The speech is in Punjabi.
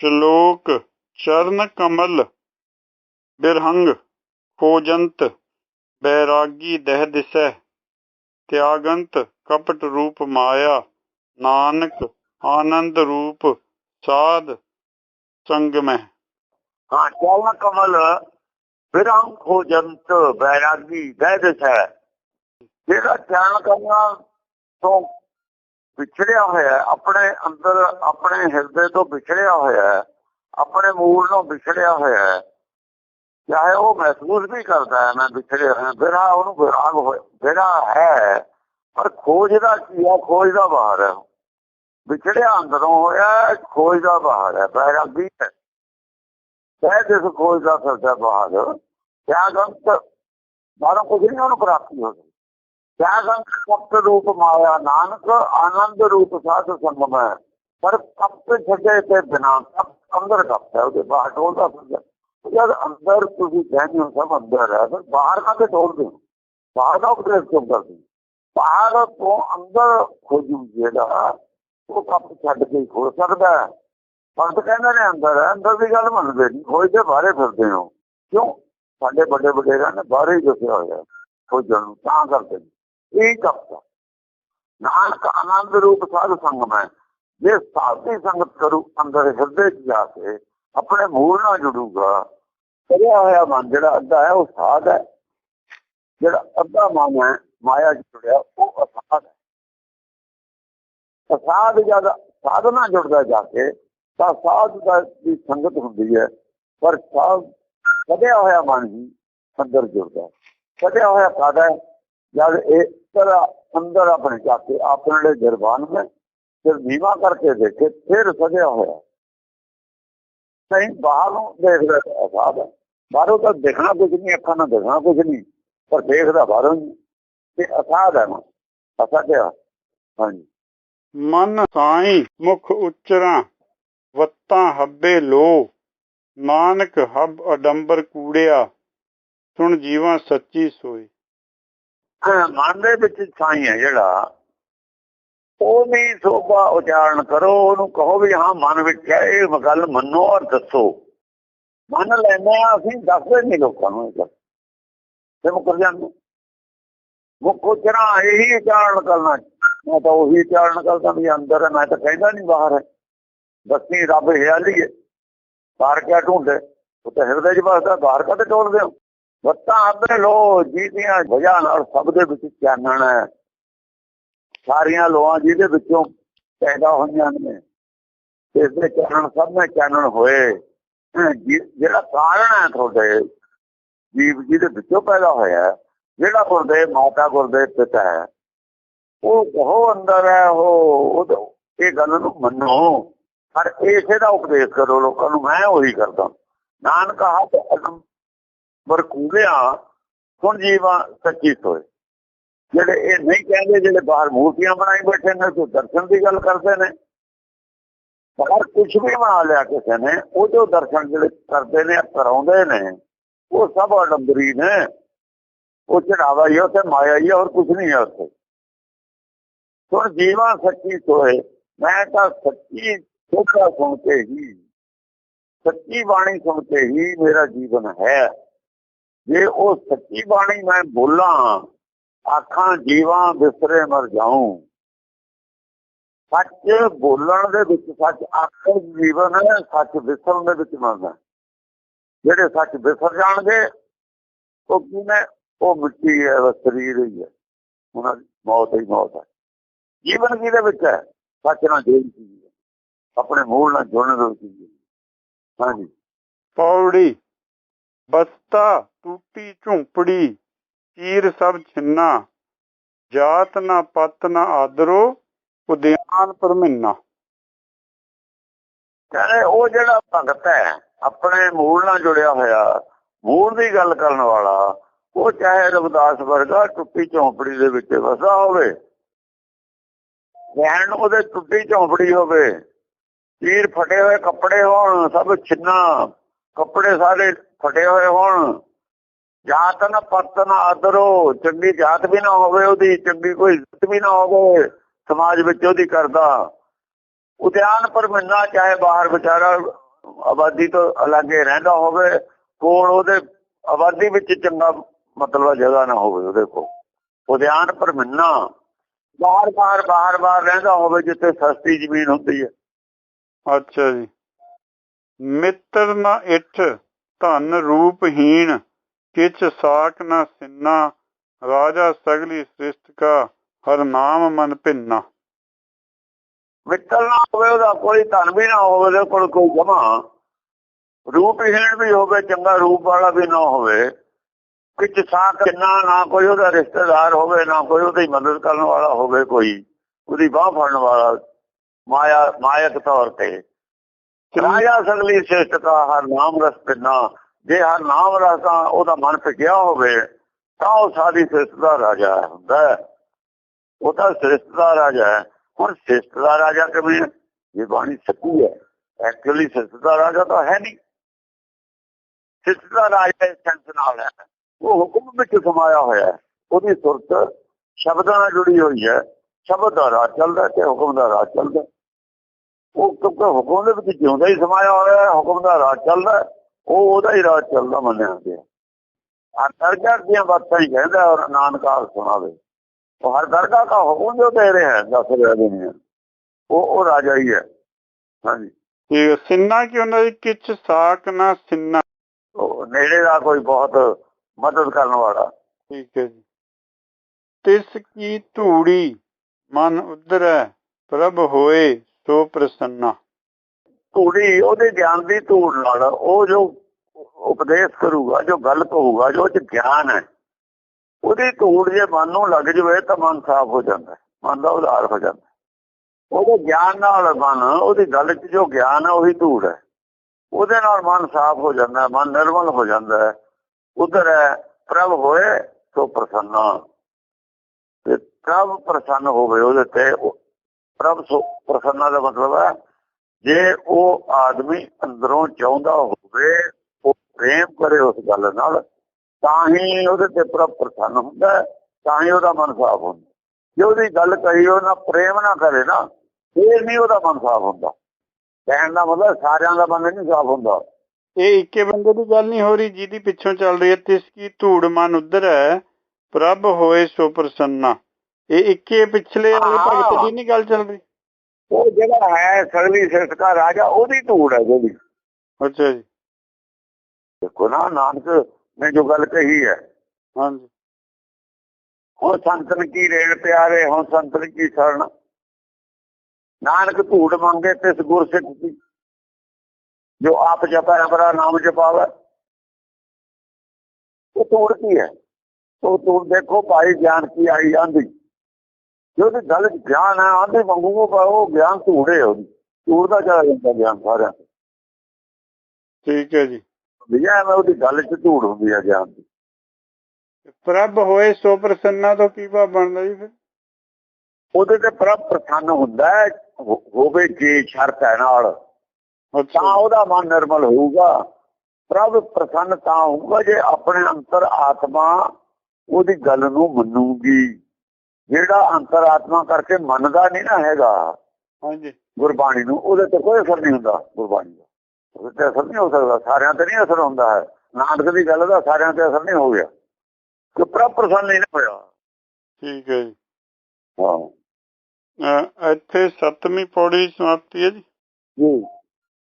ਸ਼ਲੋਕ ਚਰਨ ਕਮਲ ਬਿਰਹੰਗ ਖੋਜੰਤ ਬੈਰਾਗੀ ਦਹਿ ਦਿਸੈ, ਤਿਆਗੰਤ ਕਪਟ ਰੂਪ ਮਾਇਆ, ਨਾਨਕ ਆਨੰਦ ਰੂਪ ਸਾਧ ਸੰਗ ਹਾਂ, ਚਰਨ ਕਮਲ ਵਿਰੰਗ ਖੋਜੰਤ ਬੈਰਾਗੀ ਦਹਿ ਦਿਸੈ। ਜਿਹੜਾ ਧਿਆਨ ਕਰਨਾ ਤੋਂ ਵਿਛੜਿਆ ਹੋਇਆ ਆਪਣੇ ਅੰਦਰ, ਆਪਣੇ ਹਿਰਦੇ ਤੋਂ ਵਿਛੜਿਆ ਹੋਇਆ ਆਪਣੇ ਮੂਲ ਤੋਂ ਵਿਛੜਿਆ ਹੋਇਆ ਚਾਹੇ ਉਹ ਮਹਿਸੂਸ ਵੀ ਕਰਦਾ ਹੈ, ਮੈਂ ਵਿਛੜਿਆ ਹੋਇਆ ਬਿਰਾ ਉਹਨੂੰ ਵਿਰਾਗ ਹੋਇਆ ਬਿਰਾ ਹੈ। ਪਰ ਖੋਜ ਦਾ ਕੀ ਹੈ? ਖੋਜਦਾ ਬਾਹਰ ਹੈ। ਵਿਛੜਿਆ ਅੰਦਰੋਂ ਹੋਇਆ ਖੋਜ ਦਾ ਬਾਹਰ ਹੈ, ਬੈਰਾਗੀ ਹੈ। ਸਹਿ ਜਿਸ ਖੋਜਦਾ ਫਿਰਦਾ ਬਾਹਰ ਤਿਆਗੰਤ ਬਾਹਰੋਂ ਕੁਝ ਨਹੀਂ ਉਹਨੂੰ ਪ੍ਰਾਪਤੀ ਹੋ ਸਕਦੀ। ਤਿਆਗੰਤ ਕਪਟ ਰੂਪ ਮਾਇਆ, ਨਾਨਕ ਆਨੰਦ ਰੂਪ ਸਾਧ ਸੰਗਮ ਹੈ। ਪਰ ਕਪਟ ਛੱਡੇ ਤੇ ਬਿਨਾ ਕਪਟ ਅੰਦਰ ਕਪਟ ਹੈ, ਉਹਦੇ ਬਾਹਰ ਟੋਲਦਾ ਫਿਰਦਾ ਜਦ ਅੰਦਰ ਤੁਸੀਂ ਕਹਿੰਦੇ ਹੋ, ਸਭ ਅੰਦਰ ਹੈ, ਫਿਰ ਬਾਹਰ ਕਾਹਤੇ ਟੋਲਦੇ ਹੋ? ਬਾਹਰ ਦਾ ਉਪਦੇਸ਼ ਕਿਉਂ ਕਰਦੇ ਬਾਹਰ ਤੋਂ ਅੰਦਰ ਖੋਜੂ ਜਿਹੜਾ, ਉਹ ਕਪਟ ਛੱਡ ਕੇ ਹੀ ਸਕਦਾ ਹੈ। ਪੰਤ ਕਹਿੰਦੇ ਨੇ, ਅੰਦਰ ਹੈ, ਅੰਦਰ ਦੀ ਗੱਲ ਮੰਨਦੇ ਨਹੀਂ ਖੋਜਦੇ ਬਾਹਰੇ ਫਿਰਦੇ ਹੋ। ਕਿਉਂ? ਸਾਡੇ ਵੱਡੇ ਵਡੇਰਾਂ ਨੇ ਬਾਹਰੇ ਹੀ ਦੱਸਿਆ ਹੋਇਆ, ਖੋਜਣ ਨੂੰ ਤਾਂ ਕਰਦੇ ਨੇ। ਇਹ ਕਪਟ ਨਾਨਕ ਆਨੰਦ ਰੂਪ ਸਾਧ ਸੰਗਮ ਹੈ। ਜੇ ਸਾਧੀ ਸੰਗਤ ਕਰੂ, ਅੰਦਰ ਹਿਰਦੇ 'ਚ ਜਾ ਕੇ ਆਪਣੇ ਮੂਲ ਨਾਲ ਜੁੜੂਗਾ, ਕਰਿਆ ਹੋਇਆ ਮਨ ਜਿਹੜਾ ਅੱਧਾ ਹੈ, ਉਹ ਸਾਧ ਹੈ। ਜਿਹੜਾ ਅੱਧਾ ਮਨ ਹੈ, ਮਾਇਆ 'ਚ ਜੁੜਿਆ, ਉਹ ਅਸਾਧ ਹੈ। ਅਸਾਧ ਜਦ ਸਾਧਨਾ ਜੁੜਦਾ ਜਾ ਕੇ, ਤਾਂ ਸਾਧ ਦਾ ਦੀ ਸੰਗਤ ਹੁੰਦੀ ਹੈ। ਪਰ ਸਾਧ ਕਦਿਆ ਹੋਇਆ ਮਨ ਹੀ ਅੰਦਰ ਜੁੜਦਾ ਕਦਿਆ ਹੋਇਆ ਸਾਧਾ ਹੈ, ਜਦ ਇਹ ਤਰ੍ਹਾਂ ਅੰਦਰ ਆਪਣੇ ਜਾ ਕੇ ਆਪਣੇ में ਫਿਰ ਨੀਵਾ ਕਰਕੇ ਦੇਖੇ, ਫਿਰ ਸਜਿਆ ਹੋਇਆ। ਨਹੀਂ, ਬਾਹਰੋਂ ਦੇਖਦਾ ਤਾਂ ਅਸਾਦ ਹੈ। ਬਾਹਰੋਂ ਤਾਂ ਦੇਖਣਾ ਕੁਝ ਨਹੀਂ, ਅੱਖਾਂ ਨਾਲ ਦੇਖਣਾ ਕੁਝ ਨਹੀਂ, ਪਰ ਦੇਖਦਾ ਬਾਹਰੋਂ ਤੇ ਅਸਾਦ ਹੈ ਨਾ ਅਸਾਦਿਆ ਹਾਂਜੀ। ਮਨ ਸਾਈ ਮੁਖ ਉਚਰਾ, ਵੱਤਾਂ ਹੱਬੇ ਲੋ। ਨਾਨਕ ਹੱਬ ਅਡੰਬਰ ਕੂੜਿਆ, ਸੁਣ ਜੀਵਾਂ ਸੱਚੀ ਸੋਈ ਮਨ ਦੇ ਵਿੱਚ ਸਾਈ ਹੈ ਜਿਹੜਾ, ਉਹ ਵੀ ਸੋਭਾ ਉਚਾਰਨ ਕਰੋ, ਉਹਨੂੰ ਕਹੋ ਵੀ ਹਾਂ, ਮਨ ਵਿੱਚ ਹੈ, ਇਹ ਗੱਲ ਮੰਨੋ ਔਰ ਦੱਸੋ। ਮੰਨ ਲੈਂਦੇ ਆ ਅਸੀਂ ਦੱਸਦੇ ਨਹੀਂ ਲੋਕਾਂ ਨੂੰ ਇਹ ਗੱਲ। ਤੇ ਮੁਕਰ ਜਾਂਦੇ। ਮੁੱਖ ਉਚਰਾ ਇਹੀ ਉਚਾਰਨ ਕਰਨਾ। ਮੈਂ ਤਾਂ ਉਹੀ ਉਚਾਰਨ ਕਰਦਾ ਵੀ ਅੰਦਰ ਹੈ, ਮੈਂ ਤਾਂ ਕਹਿੰਦਾ ਨਹੀਂ ਬਾਹਰ ਹੈ। ਦੱਸੀ ਰੱਬ ਹਿਆਲੀ ਹੈ। ਬਾਹਰ ਕਿਆ ਢੂੰਡੇ ਉਹ ਤਾਂ ਹਿਰਦੇ 'ਚ ਵਸਦਾ, ਬਾਹਰ ਕਦੇ ਟੋਲਦੇ ਹੋ? ਵੱਤਾਂ ਆਪੇ ਲੋ ਜੀਤੀਆਂ ਵਜ੍ਹਾ ਨਾਲ ਸਭ ਦੇ ਵਿੱਚ ਚਾਨਣ ਹੈ। ਸਾਰੀਆਂ ਲੋਆਂ ਜਿਹਦੇ ਵਿੱਚੋਂ ਪੈਦਾ ਹੋਈਆਂ ਨੇ, ਇਸ ਦੇ ਚਾਨਣ ਸਭ ਨੇ ਚਾਨਣ ਹੋਏ। ਜਿਹੜਾ ਕਾਰਨ ਹੈ ਤੁਹਾਡੇ, ਜੀਵ ਜਿਹਦੇ ਵਿੱਚੋਂ ਪੈਦਾ ਹੋਇਆ, ਜਿਹੜਾ ਗੁਰਦੇ ਮਾਤਾ ਗੁਰਦੇ ਪਿਤਾ ਹੈ, ਉਹ ਕਹੋ ਅੰਦਰ ਹੈ, ਉਹ, ਉਹ- ਇਹ ਗੱਲ ਨੂੰ ਮੰਨੋ। ਪਰ ਇਸੇ ਦਾ ਉਪਦੇਸ਼ ਕਰੋ ਲੋਕਾਂ ਨੂੰ, ਮੈਂ ਉਹੀ ਕਰਦਾ। ਨਾਨਕ ਹੱਥ ਅਗਮ ਵਰਕੂਲਿਆ ਸੁਣ ਜੀਵਾ ਸੱਚੀ ਸੋਏ। ਜਿਹੜੇ ਇਹ ਨਹੀਂ ਕਹਿੰਦੇ ਜਿਹੜੇ ਬਾਹਰ ਮੂਰਤੀਆਂ ਬਣਾਈ ਬੈਠੇ ਨੇ ਤੇ ਦਰਸ਼ਨ ਦੀ ਗੱਲ ਕਰਦੇ ਨੇ। ਬਾਹਰ ਕੁਝ ਵੀ ਬਣਾ ਲਿਆ ਕਿਸੇ ਨੇ ਉਹ ਜੋ ਦਰਸ਼ਨ ਜਿਹੜੇ ਕਰਦੇ ਨੇ ਕਰਾਉਂਦੇ ਨੇ ਉਹ ਸਭ ਅਡੰਬਰੀ ਨੇ। ਉਹ ਚੜਾਵਾ ਹੀ ਆ, ਮਾਇਆ ਹੀ ਹੋਰ ਕੁਝ ਨਹੀਂ ਹੈ ਉੱਥੇ। ਸੁਣ ਜੀਵਾ ਸੱਚੀ ਸੋਏ ਮੈਂ ਤਾਂ ਸੱਚੀ ਸੋਚਾ ਸੁਣ ਕੇ ਹੀ ਸੱਚੀ ਬਾਣੀ ਸੁਣ ਕੇ ਹੀ ਮੇਰਾ ਜੀਵਨ ਹੈ। ਜੇ ਉਹ ਸੱਚੀ ਬਾਣੀ ਮੈਂ ਬੋਲਾਂ, ਆਖਾਂ ਜੀਵਾਂ ਬਿਸਰੇ ਮਰ ਜਾਉਂ ਸੱਚ ਬੋਲਣ ਦੇ ਵਿੱਚ ਸੱਚ ਆਖਰ ਜੀਵਨ ਹੈ ਸੱਚ ਵਿਸਰਨ ਦੇ ਵਿੱਚ ਮਰਨਾ। ਜਿਹੜੇ ਸੱਚ ਵਿਸਰ ਜਾਣਗੇ, ਉਹ ਕਿਵੇਂ ਉਹ ਮਿੱਟੀ ਹੈ ਸਰੀਰ ਹੀ ਹੈ। ਉਹਨਾਂ ਦੀ ਮੌਤ ਹੀ ਮੌਤ ਹੈ। ਜੀਵਨ ਕਿਹਦੇ ਵਿੱਚ ਹੈ? ਸੱਚ ਨਾਲ ਜੁੜੀ ਚੀਜ਼ ਆਪਣੇ ਮੂਲ ਨਾਲ ਜੁੜਨ ਦੀ ਚੀਜ਼ ਹਾਂਜੀ। ਪੌੜੀ। ਬਸਤਾ, ਟੂਟੀ, ਝੁੰਪੜੀ, ਚੀਰ ਸਭ ਛਿੰਨਾ। ਜਾਤ ਨਾ ਪਤ ਨਾ ਆਦਰੋ, ਉਦਿਆਨ ਪਰਮਿੰਨਾ। ਕਹਿੰਦੇ ਉਹ ਜਿਹੜਾ ਭਗਤ ਹੈ, ਆਪਣੇ ਮੂਲ ਨਾਲ ਜੁੜਿਆ ਹੋਇਆ, ਮੂਲ ਦੀ ਗੱਲ ਕਰਨ ਵਾਲਾ, ਉਹ ਚਾਹੇ ਰਵਿਦਾਸ ਵਰਗਾ ਟੁੱਟੀ ਝੌਂਪੜੀ ਦੇ ਵਿੱਚ ਵਸਾ ਹੋਵੇ, ਰਹਿਣ ਉਹਦੇ ਟੁੱਟੀ ਝੌਂਪੜੀ ਹੋਵੇ, ਚੀਰ ਫਟੇ ਹੋਏ ਕੱਪੜੇ ਹੋਣ, ਸਭ ਛਿੰਨਾ, ਕੱਪੜੇ ਸਾਰੇ ਫਟੇ ਹੋਏ ਹੋਣ। ਜਾਤ ਨਾ ਪਤ ਨਾ ਆਦਰੋ, ਚੰਗੀ ਜਾਤ ਵੀ ਨਾ ਹੋਵੇ ਉਹਦੀ, ਚੰਗੀ ਕੋਈ ਇੱਜ਼ਤ ਵੀ ਨਾ ਹੋਵੇ, ਸਮਾਜ ਵਿੱਚ ਉਹਦੀ ਕਰਦਾ। ਉਦਿਆਨ ਪਰ ਮੰਨਾ ਚਾਹੇ ਬਾਹਰ ਵਿਚਾਰਾ ਆਬਾਦੀ ਤੋਂ ਅਲੱਗੇ ਰਹਿੰਦਾ ਹੋਵੇ ਕੋਲ ਉਹਦੇ ਆਬਾਦੀ ਵਿੱਚ ਚੰਗਾ ਮਤਲਬ ਜਗ੍ਹਾ ਨਾ ਹੋਵੇ ਉਹਦੇ ਕੋਲ। ਉਦਿਆਨ ਪਰ ਮਿੰਨਾ ਬਾਹਰ ਬਾਹਰ ਬਾਹਰ ਬਾਹਰ ਰਹਿੰਦਾ ਹੋਵੇ, ਜਿੱਥੇ ਸਸਤੀ ਜ਼ਮੀਨ ਹੁੰਦੀ ਹੈ। ਅੱਛਾ ਜੀ। ਮਿੱਤਰ ਨਾ ਇਠ। ਧਨ ਰੂਪਹੀਣ, ਕਿਛ ਸਾਖ ਨਾ ਸਿੰਨਾ, ਰਾਜਾ ਸਗਲੀ ਸ੍ਰਿਸ਼ਟ ਕਾ, ਹਰ ਨਾਮ ਮਨ ਭਿੰਨਾ। ਮਿੱਤਰ ਨਾ ਹੋਵੇ, ਉਹਦਾ ਕੋਈ ਧਨ ਵੀ ਨਾ ਹੋਵੇ, ਉਹਦੇ ਕੋਲ ਕੋਈ ਜਮਾ। ਰੂਪਹੀਣ ਵੀ ਹੋਵੇ, ਚੰਗਾ ਰੂਪ ਵਾਲਾ ਵੀ ਨਾ ਹੋਵੇ। ਕਿਛ ਸਾਖ ਕਿੰਨਾ, ਨਾ ਕੋਈ ਉਹਦਾ ਰਿਸ਼ਤੇਦਾਰ ਹੋਵੇ, ਨਾ ਕੋਈ ਉਹਦੀ ਮਦਦ ਕਰਨ ਵਾਲਾ ਹੋਵੇ ਕੋਈ, ਉਹਦੀ ਬਾਹ ਫੜਨ ਵਾਲਾ, ਮਾਇਆ ਮਾਇਕ ਤੌਰ ਤੇ। ਰਾਜਾ ਸਗਲੀ ਸ੍ਰਿਸ਼ਟ ਦਾ, ਹਰ ਨਾਮ ਰਸ ਪਿੰਨਾ। ਜੇ ਹਰ ਨਾਮ ਰਸਾ, ਉਹਦਾ ਮਨ ਭਿੱਜਿਆ ਹੋਵੇ, ਤਾਂ ਉਹ ਸਾਰੀ ਸ੍ਰਿਸ਼ਟ ਦਾ ਰਾਜਾ ਹੁੰਦਾ ਉਹ ਤਾਂ ਸ੍ਰਿਸ਼ਟ ਦਾ ਰਾਜਾ ਹੈ। ਹੁਣ ਸ੍ਰਿਸ਼ਟ ਦਾ ਰਾਜਾ ਕਿਵੇਂ ਇਹ ਬਾਣੀ ਸੱਚੀ ਹੈ। ਐਕਚੁਅਲੀ ਸ੍ਰਿਸ਼ਟ ਦਾ ਰਾਜਾ ਤਾਂ ਹੈ ਨਹੀਂ। ਸ੍ਰਿਸ਼ਟ ਦਾ ਰਾਜਾ ਇਸ ਸੈਂਸ ਨਾਲ ਹੈ। ਉਹ ਹੁਕਮ ਵਿੱਚ ਸਮਾਇਆ ਹੋਇਆ ਹੈ। ਉਹਦੀ ਸੁਰਤ ਸ਼ਬਦਾਂ ਨਾਲ ਜੁੜੀ ਹੋਈ ਹੈ। ਸ਼ਬਦ ਦਾ ਰਾਜ ਚੱਲਦਾ ਤੇ ਹੁਕਮ ਦਾ ਰਾਜ ਚੱਲਦਾ ਉਹ ਕਿਉਂਕਿ ਹੁਕਮ ਦੇ ਵਿੱਚ ਜਿਉਂਦਾ ਹੀ ਸਮਾਇਆ ਹੋਇਆ ਹੈ ਹੁਕਮ ਦਾ ਰਾਜ ਚੱਲਦਾ ਉਹ ਉਹਦਾ ਹੀ ਰਾਜ ਚੱਲਦਾ ਮੰਨਿਆ ਗਿਆ। ਹਰ ਦਰਗਾਹ ਦੀਆਂ ਬਾਤਾਂ ਹੀ ਕਹਿੰਦਾ ਔਰ ਨਾਨਕ ਆਪ ਸੁਣਾਵੇ। ਉਹ ਹਰ ਦਰਗਾਹ ਦਾ ਹੁਕਮ ਜੋ ਦੇ ਰਿਹਾ ਹੈ ਦੱਸ ਰਿਹਾ ਦੁਨੀਆ ਉਹ ਉਹ ਰਾਜਾ ਹੀ ਹੈ। ਹਾਂਜੀ। ਹੈ ਸਿੰਨਾ ਕਿ ਉਹਨਾਂ ਦੀ ਕਿਛ ਸਾਖ ਨਾ ਸਿੰਨਾ? ਉਹ ਨੇੜੇ ਦਾ ਕੋਈ ਬਹੁਤ ਮਦਦ ਕਰਨ ਵਾਲਾ। ਠੀਕ ਹੈ ਜੀ। ਤਿਸ ਕੀ ਧੂੜੀ ਮਨ ਉਧਰੈ ਪ੍ਰਭ ਹੋਏ ਸੋ ਪ੍ਰਸੰਨਾ। ਧੂੜੀ, ਉਹਦੇ ਗਿਆਨ ਦੀ ਧੂੜ ਨਾਲ ਉਹ ਜੋ ਉਪਦੇਸ਼ ਕਰੂਗਾ, ਜੋ ਗੱਲ ਕਹੂਗਾ ਜੋ ਚ ਗਿਆਨ ਹੈ, ਉਹਦੀ ਧੂੜ ਜੇ ਮਨ ਨੂੰ ਲੱਗ ਜਵੇ ਤਾਂ ਮਨ ਸਾਫ਼ ਹੋ ਜਾਂਦਾ ਮਨ ਦਾ ਉਧਾਰ ਹੋ ਜਾਂਦਾ ਉਹਦੇ ਗਿਆਨ ਨਾਲ ਮਨ, ਉਹਦੀ ਗੱਲ 'ਚ ਜੋ ਗਿਆਨ ਹੈ, ਉਹੀ ਧੂੜ ਹੈ। ਉਹਦੇ ਨਾਲ ਮਨ ਸਾਫ਼ ਹੋ ਜਾਂਦਾ ਮਨ ਨਿਰਮਲ ਹੋ ਜਾਂਦਾ ਉਧਰ ਹੈ, ਪ੍ਰਭ ਹੋਏ, ਸੋ ਪ੍ਰਸੰਨਾ। ਤੇ ਪ੍ਰਭ ਪ੍ਰਸੰਨ ਹੋਵੇ ਉਹਦੇ ਤੇ ਪ੍ਰਭ ਸੋ ਪ੍ਰਸੰਨਾ ਦਾ ਮਤਲਬ ਹੈ, ਜੇ ਉਹ ਆਦਮੀ ਅੰਦਰੋਂ ਚਾਹੁੰਦਾ ਹੋਵੇ, ਉਹ ਪ੍ਰੇਮ ਕਰੇ ਉਸ ਗੱਲ ਨਾਲ, ਤਾਂ ਹੀ ਉਹਦੇ ਤੇ ਪ੍ਰਭ ਪ੍ਰਸੰਨ ਹੁੰਦਾ ਤਾਂ ਹੀ ਉਹਦਾ ਮਨ ਸਾਫ਼ ਹੁੰਦਾ ਜੇ ਉਹਦੀ ਗੱਲ ਕਹੀ ਉਹ ਨਾ ਪ੍ਰੇਮ ਨਾ ਕਰੇ ਨਾ, ਫੇਰ ਨਹੀਂ ਉਹਦਾ ਮਨ ਸਾਫ਼ ਹੁੰਦਾ ਕਹਿਣ ਦਾ ਮਤਲਬ ਸਾਰਿਆਂ ਦਾ ਮਨ ਨਹੀਂ ਸਾਫ਼ ਹੁੰਦਾ। ਇਹ ਇੱਕੇ ਬੰਦੇ ਦੀ ਗੱਲ ਨਹੀਂ ਹੋ ਰਹੀ, ਜਿਹਦੀ ਪਿੱਛੋਂ ਚੱਲ ਰਹੀ ਹੈ, ਤਿਸ ਕੀ ਧੂੜ ਮਨ ਉਧਰ ਹੈ, ਪ੍ਰਭ ਹੋਏ ਸੋ ਪ੍ਰਸੰਨਾ। ਇਹ ਇੱਕੇ ਪਿਛਲੇ ਵਾਲੇ ਹਾਂ। ਭਗਤ ਦੀ ਨਹੀਂ ਗੱਲ ਚੱਲ ਰਹੀ ਉਹ ਜਿਹੜਾ ਹੈ ਸਗਲੀ ਸਿਰਤ ਦਾ ਰਾਜਾ ਉਹਦੀ ਧੂੜ ਹੈ ਜਿਹੜੀ। ਅੱਛਾ ਜੀ। ਦੇਖੋ ਨਾ ਨਾਨਕ ਨੇ ਜੋ ਗੱਲ ਕਹੀ ਹੈ। ਹਾਂਜੀ। ਸੰਤਨ ਕੀ ਰੇਣ ਪਿਆਰੇ ਹੁਣ ਸੰਤਨ ਕੀ ਸ਼ਰਨ। ਨਾਨਕ ਧੂੜ ਮੰਗੇ ਤਿਸ ਗੁਰ ਸਿੱਖ ਦੀ ਜੋ ਆਪ ਜਪੈ ਅਮਰਾ ਨਾਮ ਜਪਾਵੇ। ਉਹ ਧੂੜ ਕੀ ਹੈ? ਉਹ ਧੂੜ ਦੇਖੋ ਭਾਈ ਗਿਆਨ ਕੀ ਆਈ ਆਂਦੀ। ਜੋ ਦੀ ਗੱਲ ਗਿਆਨ ਹੈ ਆਂਦੀ ਪਰ ਉਹ ਗਿਆਨ ਧੂੜੇ ਉਹਦੀ। ਧੂੜ ਦਾ ਚਲਾ ਜਾਂਦਾ ਗਿਆਨ ਸਾਰਿਆਂ ਤੋਂ। ਠੀਕ ਹੈ ਜੀ। ਵਿਜਾ ਮੈਂ ਉਹਦੀ ਗੱਲ 'ਚ ਧੂੜ ਹੁੰਦੀ ਹੈ ਗਿਆਨ ਦੀ। ਪ੍ਰਭ ਹੋਏ ਸੋ ਪ੍ਰਸੰਨਾ ਤੋਂ ਕੀ ਭਾਵ ਬਣਦਾ ਜੀ ਫਿਰ? ਉਹਦੇ ਤੇ ਪ੍ਰਭ ਪ੍ਰਸੰਨ ਹੁੰਦਾ ਹੋਵੇ ਜੇ ਸ਼ਰਤ ਹੈ ਨਾਲ ਤਾਂ ਉਹਦਾ ਮਨ ਨਿਰਮਲ ਹੋਊਗਾ। ਪ੍ਰਭ ਪ੍ਰਸੰਨ ਤਾਂ ਹੋਊਗਾ ਜੇ ਆਪਣੇ ਅੰਤਰ ਆਤਮਾ ਉਹਦੀ ਗੱਲ ਨੂੰ ਮੰਨੂਗੀ। ਜਿਹੜਾ ਅੰਤਰ ਆਤਮਾ ਕਰਕੇ ਮੰਨਦਾ ਨਹੀਂ ਨਾ ਹੈਗਾ ਹਾਂਜੀ। ਗੁਰਬਾਣੀ ਨੂੰ ਉਹਦੇ ਤੇ ਕੋਈ ਅਸਰ ਨਹੀਂ ਹੁੰਦਾ ਗੁਰਬਾਣੀ ਦਾ। ਉਹਦੇ ਤੇ ਅਸਰ ਨਹੀਂ ਹੋ ਸਕਦਾ ਸਾਰਿਆਂ ਤੇ ਨਹੀਂ ਅਸਰ ਹੁੰਦਾ ਹੈ। ਨਾਨਕ ਦੀ ਗੱਲ ਦਾ ਸਾਰਿਆਂ ਤੇ ਅਸਰ ਨਹੀਂ ਹੋ ਗਿਆ। ਕਿ ਪ੍ਰਭ ਪ੍ਰਸੰਨ ਨਹੀਂ ਹੋਇਆ। ਠੀਕ ਹੈ ਜੀ। ਹਾਂ। ਇੱਥੇ ਸੱਤਵੀਂ ਪੌੜੀ ਸਮਾਪਤੀ ਹੈ ਜੀ। ਜੀ।